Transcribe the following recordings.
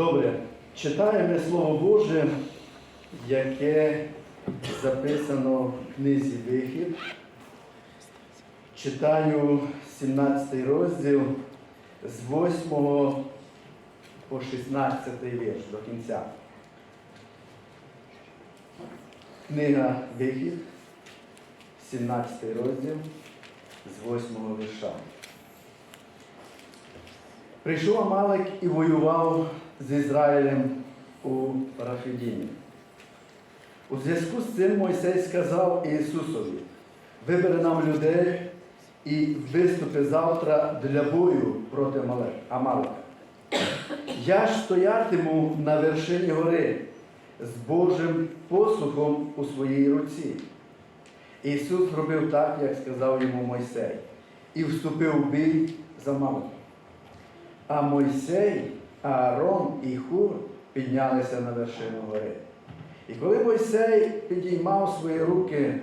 Добре, читаємо Слово Боже, яке записано в книзі Вихід. Читаю 17 розділ з 8 по 16 вірш до кінця. Книга Вихід, 17 розділ з 8 вірша. Прийшов Амалик і воював з Ізраїлем у Рафідімі. У зв'язку з цим Мойсей сказав Ісусові, вибери нам людей і виступи завтра для бою проти Амалика. Я ж стоятиму на вершині гори з Божим посухом у своїй руці. Ісус робив так, як сказав йому Мойсей, і вступив в бій за Амаликом. А Мойсей, Аарон і Хур піднялися на вершину гори. І коли Мойсей підіймав свої руки,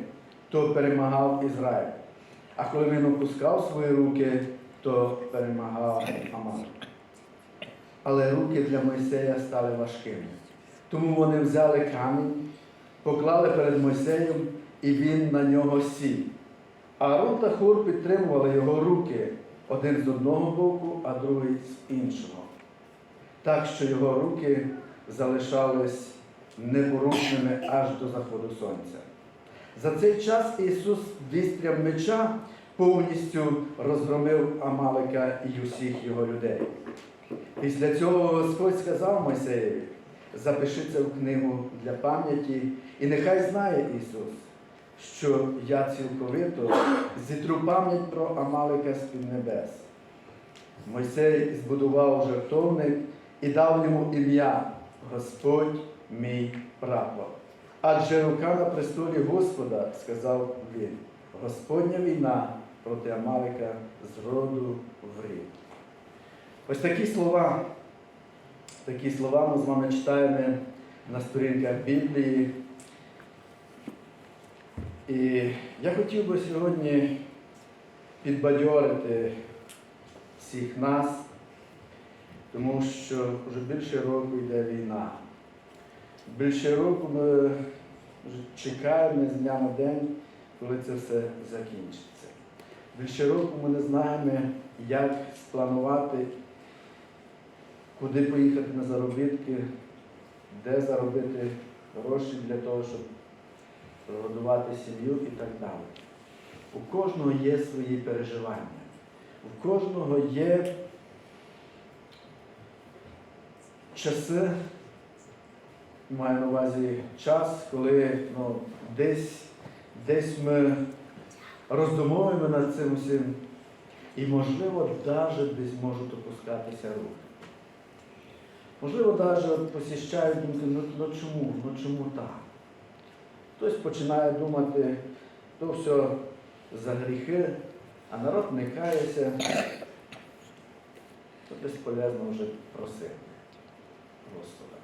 то перемагав Ізраїль. А коли він опускав свої руки, то перемагав Амалик. Але руки для Мойсея стали важкими. Тому вони взяли камінь, поклали перед Мойсеєм, і він на нього сів. Аарон та Хур підтримували його руки один з одного боку, а другий з іншого. Так що його руки залишались непорушними аж до заходу сонця. За цей час Ісус вістрям меча повністю розгромив Амалика і усіх його людей. Після цього Господь сказав Мойсеєві, запиши це в книгу для пам'яті, і нехай знає Ісус, що я цілковито зітру пам'ять про Амалика з-під небес. Мойсей збудував жертовник і дав йому ім'я Господь мій прапор. Адже рука на престолі Господа, сказав він, Господня війна проти Амалика з роду в рід. Ось такі слова, такі слова ми з вами читаємо на сторінках Біблії. І я хотів би сьогодні підбадьорити всіх нас, тому що вже більше року йде війна. Більше року ми чекаємо з дня на день, коли це все закінчиться. Більше року ми не знаємо, як спланувати, куди поїхати на заробітки, де заробити гроші для того, щоб прогодувати сім'ю і так далі. У кожного є свої переживання. У кожного є часи, маю на увазі час, коли ну, десь, десь ми роздумуємо над цим усім, і, можливо, навіть десь можуть опускатися руки. Можливо, навіть посіщають думки, ну, ну чому, ну чому так? Хтось починає думати, то все за гріхи, а народ не кається, то безполезно вже просити Господа.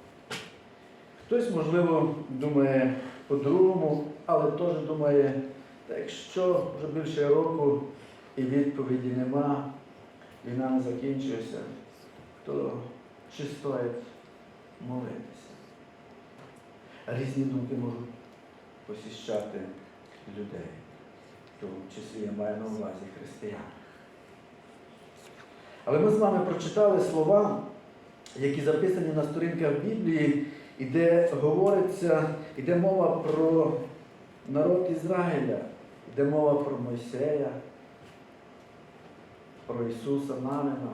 Хтось, можливо, думає по-другому, але теж думає, та якщо вже більше року і відповіді нема, війна не закінчується, то чи стоїть молитися? Різні думки можуть посіщати людей, в тому числі я маю на увазі християн. Але ми з вами прочитали слова, які записані на сторінках Біблії, і де говориться, іде мова про народ Ізраїля, йде мова про Мойсея, про Ісуса Навина.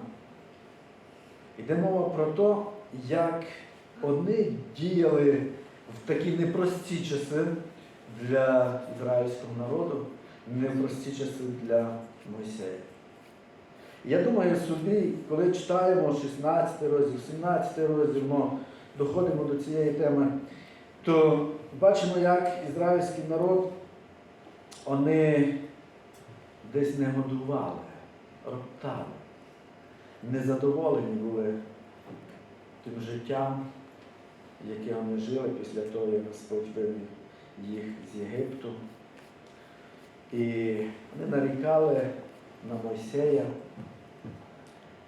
Йде мова про те, як одні діяли в такі непрості часи для ізраїльського народу, непрості часи для Мойсея. Я думаю собі, коли читаємо 16 розділ, 17 розділ, ми доходимо до цієї теми, то бачимо, як ізраїльський народ, вони десь не годували, роптали, незадоволені були тим життям, яке вони жили після того, як Господь вивів їх з Єгипту. І вони нарікали на Мойсея,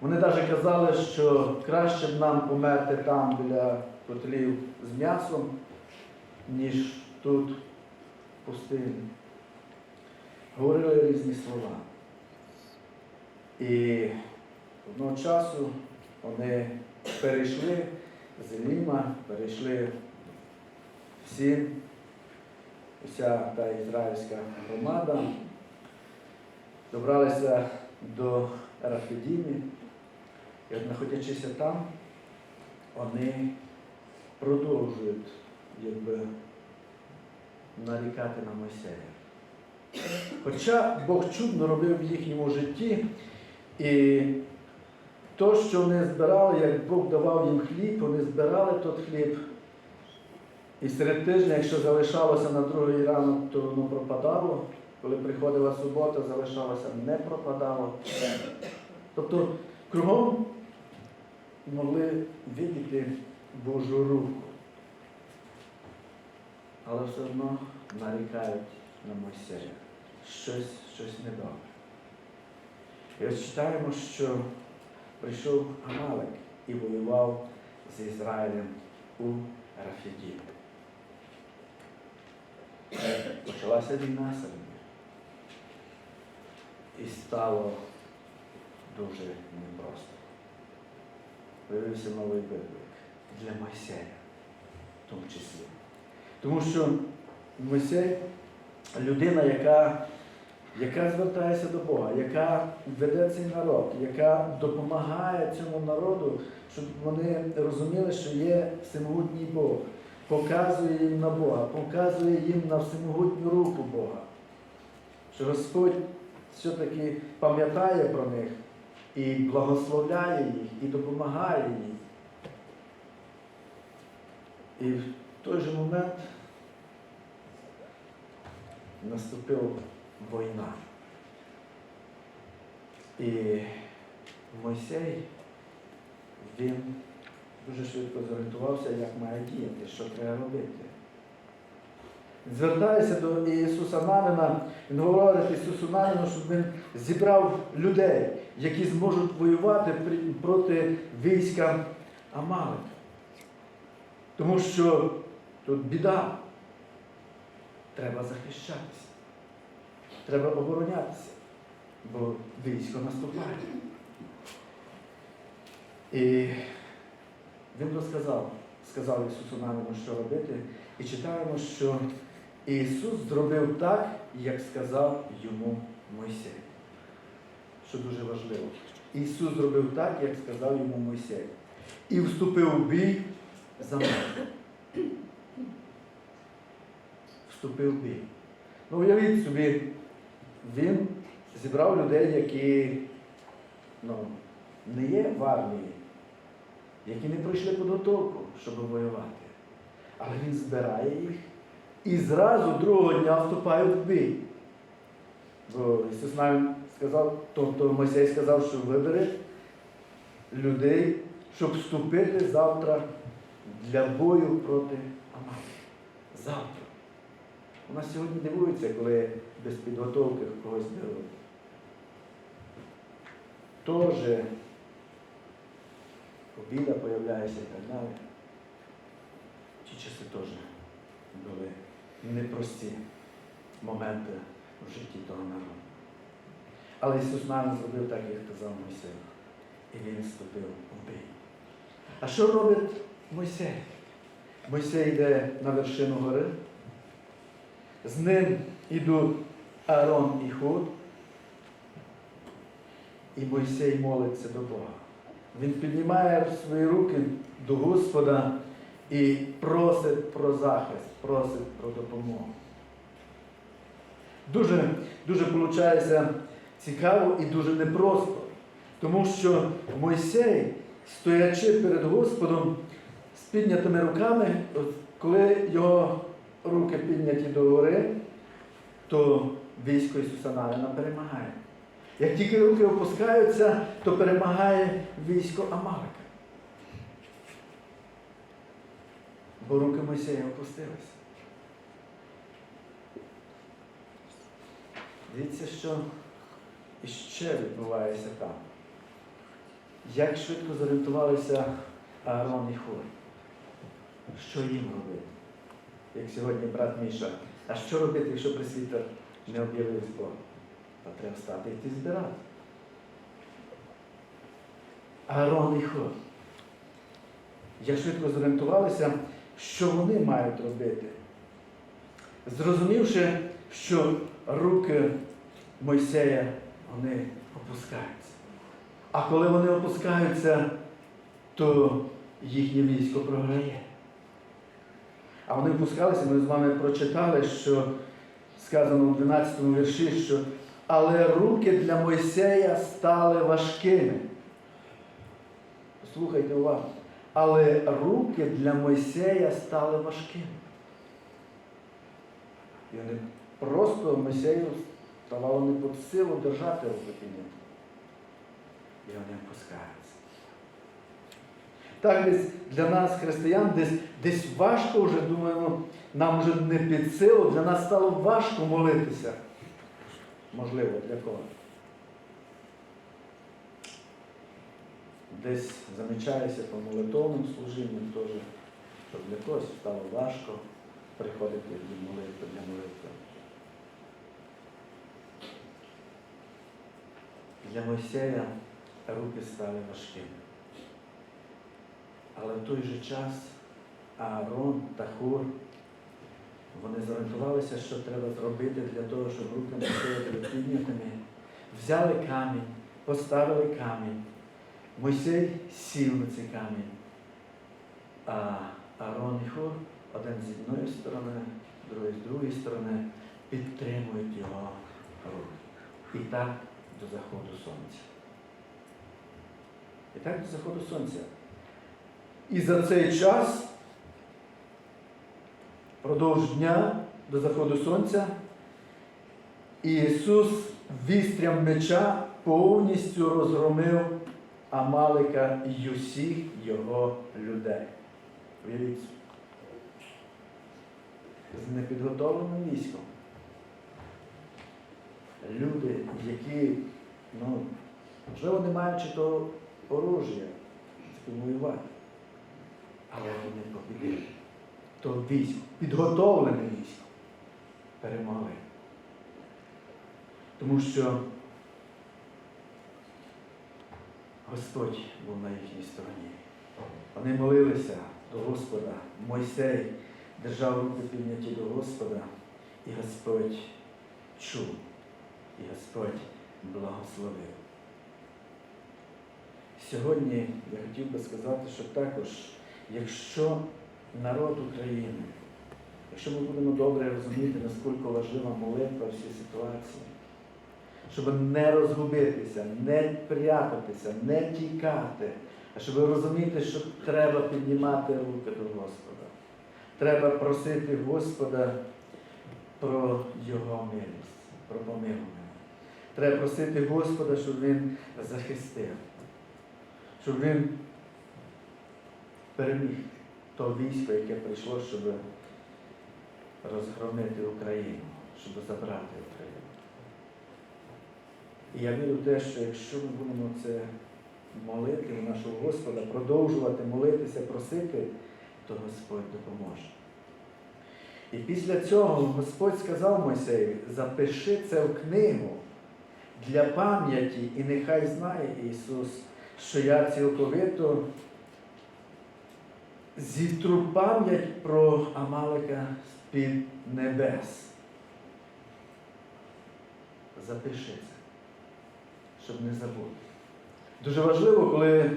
Вони навіть казали, що краще б нам померти там біля котлів з м'ясом, ніж тут в пустині. Говорили різні слова. І одного часу вони перейшли з Еліма, перейшли всі, вся та ізраїльська громада, добралися до Рафідімі, і знаходячися там, вони продовжують якби, нарікати на Мойсея. Хоча Бог чудно робив в їхньому житті, і то, що вони збирали, як Бог давав їм хліб, вони збирали тот хліб. І серед тижня, якщо залишалося на другий ранок, то воно пропадало. Коли приходила субота, залишалося, не пропадало. Тобто кругом могли видіти Божу руку. Але все одно нарікають на Мойсея. Щось, щось недобре. І ось читаємо, що прийшов Амалек і воював з Ізраїлем у Рафіді. Почалася війна серед. І стало дуже непросто. Появився новий виклик для Мойсея в тому числі. Тому що Мойсей людина, яка, яка звертається до Бога, яка веде цей народ, яка допомагає цьому народу, щоб вони розуміли, що є всемогутній Бог, показує їм на Бога, показує їм на всемогутню руку Бога. Що Господь все-таки пам'ятає про них і благословляє їх, і допомагає їм. І в той же момент наступила війна. І Мойсей, він дуже швидко зорієнтувався, як має діяти, що треба робити. Звертається до Ісуса Навина, він говорить Ісусу Навину, щоб він зібрав людей, які зможуть воювати проти війська Амалика. Тому що тут біда. Треба захищатися. Треба оборонятися, бо військо наступає. І він розказав, сказав Ісусу Навину, що робити, і читаємо, що Ісус зробив так, як сказав йому Мойсей. Що дуже важливо. Ісус зробив так, як сказав йому Мойсей. І вступив в бій за мною. Вступив бій. Ну, уявіть собі, він зібрав людей, які ну, не є в армії, які не пройшли підготовку, щоб воювати. Але він збирає їх і зразу другого дня вступають в бій. Бо Ісус нам сказав, тобто Мойсей сказав, що вибере людей, щоб вступити завтра для бою проти Амалії. Завтра. У нас сьогодні дивуються, коли без підготовки когось беруть. Тоже обіда появляється і так далі. Ті часи теж були непрості моменти в житті того народу. Але Ісус нам зробив так, як казав Мойсей. І він вступив у бій. А що робить Мойсей? Мойсей йде на вершину гори. З ним йдуть Аарон і Худ. І Мойсей молиться до Бога. Він піднімає свої руки до Господа і просить про захист, просить про допомогу. Дуже, дуже виходить цікаво і дуже непросто. Тому що Мойсей, стоячи перед Господом з піднятими руками, коли його руки підняті до гори, то військо Ісуса Навина перемагає. Як тільки руки опускаються, то перемагає військо Амалика. Бо руки Мойсея опустилися. Дивіться, що іще відбувається там. як швидко зорієнтувалися Аарон і Хур. Що їм робити? Як сьогодні брат Міша. А що робити, якщо пресвітер не об'явив збор? Та треба встати і йти збирати. Аарон і Хур. Як швидко зорієнтувалися, що вони мають робити. Зрозумівши, що руки Мойсея вони опускаються. А коли вони опускаються, то їхнє військо програє. А вони опускалися, ми з вами прочитали, що сказано у 12 вірші, що але руки для Мойсея стали важкими. Слухайте уважно. Але руки для Мойсея стали важкими. І вони просто Мойсею ставало не під силу держати підняти. І вони опускаються. Так десь для нас, християн, десь, десь важко вже, думаємо, нам вже не під силу, для нас стало важко молитися. Можливо, для кого? Десь замічається по молитовним служінням теж, що для когось стало важко приходити до молитви для молитви. Для Мойсея руки стали важкими. Але в той же час Аарон та Хур вони зорієнтувалися, що треба зробити для того, щоб руки Мойсея були піднятими. Взяли камінь, поставили камінь. Мойсей сів на цей камінь. А Аарон і Хур один з одної сторони, другий з другої сторони, підтримують його руки. І так до заходу сонця. І так до заходу сонця. І за цей час, впродовж дня до заходу сонця, Ісус вістрям меча повністю розгромив Амалика і усіх його людей. Уявіть. З непідготовленим військом. Люди, які, ну, можливо, не маючи того оружия, воювати. Але вони побідили. То військо, підготовлене військо, перемогли. Тому що Господь був на їхній стороні. Вони молилися до Господа. Мойсей держав руки підняті до Господа, і Господь чув, і Господь благословив. Сьогодні я хотів би сказати, що також, якщо народ України, якщо ми будемо добре розуміти, наскільки важлива молитва в цій ситуації, щоб не розгубитися, не прятатися, не тікати, а щоб розуміти, що треба піднімати руки до Господа. Треба просити Господа про Його милість, про помилування. Треба просити Господа, щоб Він захистив, щоб Він переміг то військо, яке прийшло, щоб розгромити Україну, щоб забрати Україну. І я вірю в те, що якщо ми будемо це молити у нашого Господа, продовжувати молитися, просити, то Господь допоможе. І після цього Господь сказав Мойсею, запиши це в книгу для пам'яті, і нехай знає Ісус, що я цілковито зітру пам'ять про Амалика з-під небес. Запиши це, щоб не забути. Дуже важливо, коли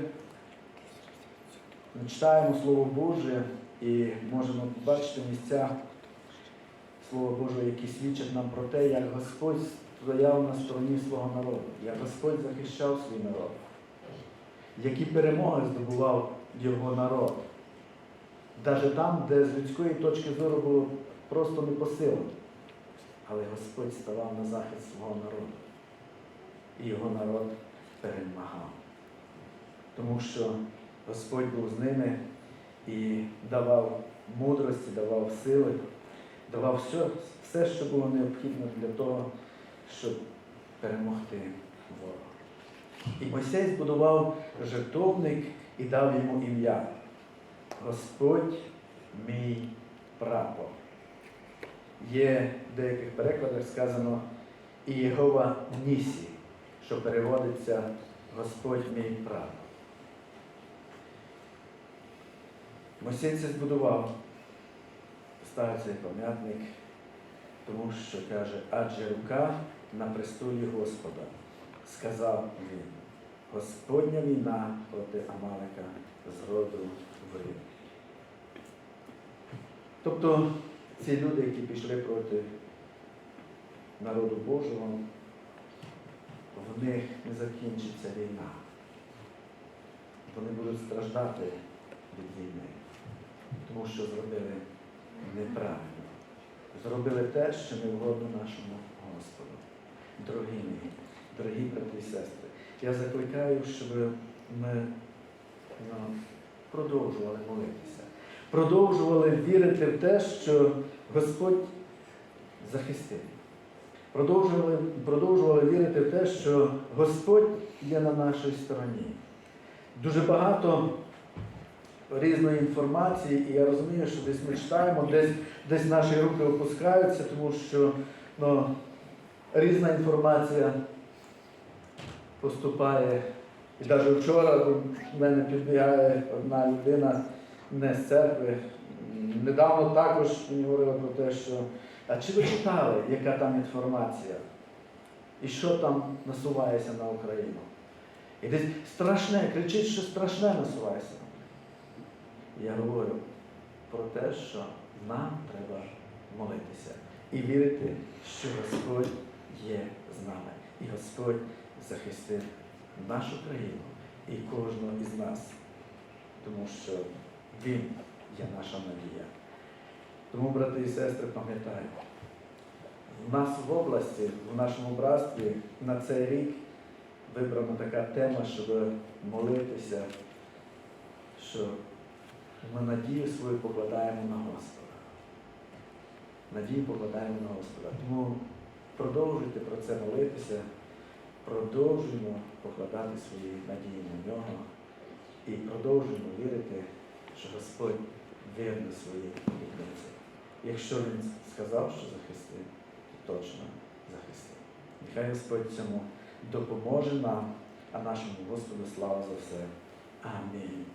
ми читаємо Слово Боже і можемо побачити місця Слова Божого, які свідчать нам про те, як Господь стояв на стороні свого народу, як Господь захищав свій народ, які перемоги здобував його народ. Навіть там, де з людської точки зору було просто не по силам. Але Господь ставав на захист свого народу. І його народ перемагав. Тому що Господь був з ними і давав мудрості, давав сили, давав все, все, що було необхідно для того, щоб перемогти ворога. І Мойсей збудував жертовник і дав йому ім'я. Господь мій прапор. Є в деяких перекладах сказано і Єгова Нісі, що переводиться Господь мій прапор. Мойсей це збудував, цей пам'ятник, тому що каже, адже рука на престолі Господа, сказав він, Господня війна проти Амалика з роду в рід. Тобто ці люди, які пішли проти народу Божого, в них не закінчиться війна. Вони будуть страждати від війни, тому що зробили неправильно. Зробили те, що не вгодно нашому Господу. Дорогі мої, дорогі брати і сестри, я закликаю, щоб ми ну, продовжували молитися, продовжували вірити в те, що Господь захистив. Продовжували, продовжували вірити в те, що Господь є на нашій стороні. Дуже багато різної інформації, і я розумію, що десь ми читаємо, десь, десь наші руки опускаються, тому що ну, різна інформація поступає. І навіть вчора до мене підбігає одна людина не з церкви. Недавно також мені говорила про те, що а чи ви читали, яка там інформація? І що там насувається на Україну? І десь страшне, кричить, що страшне насувається на Я говорю про те, що нам треба молитися і вірити, що Господь є з нами. І Господь захистить нашу країну і кожного із нас, тому що Він є наша надія. Тому, брати і сестри, пам'ятаємо, в нас в області, в нашому братстві на цей рік вибрана така тема, щоб молитися, що ми надію свою покладаємо на Господа. Надію покладаємо на Господа. Тому продовжуйте про це молитися, продовжуємо покладати свої надії на нього і продовжуємо вірити, що Господь вірний своїй обітниці. Якщо Він сказав, що захистив, то точно захистив. Нехай Господь цьому допоможе нам, а нашому Господу слава за все. Амінь.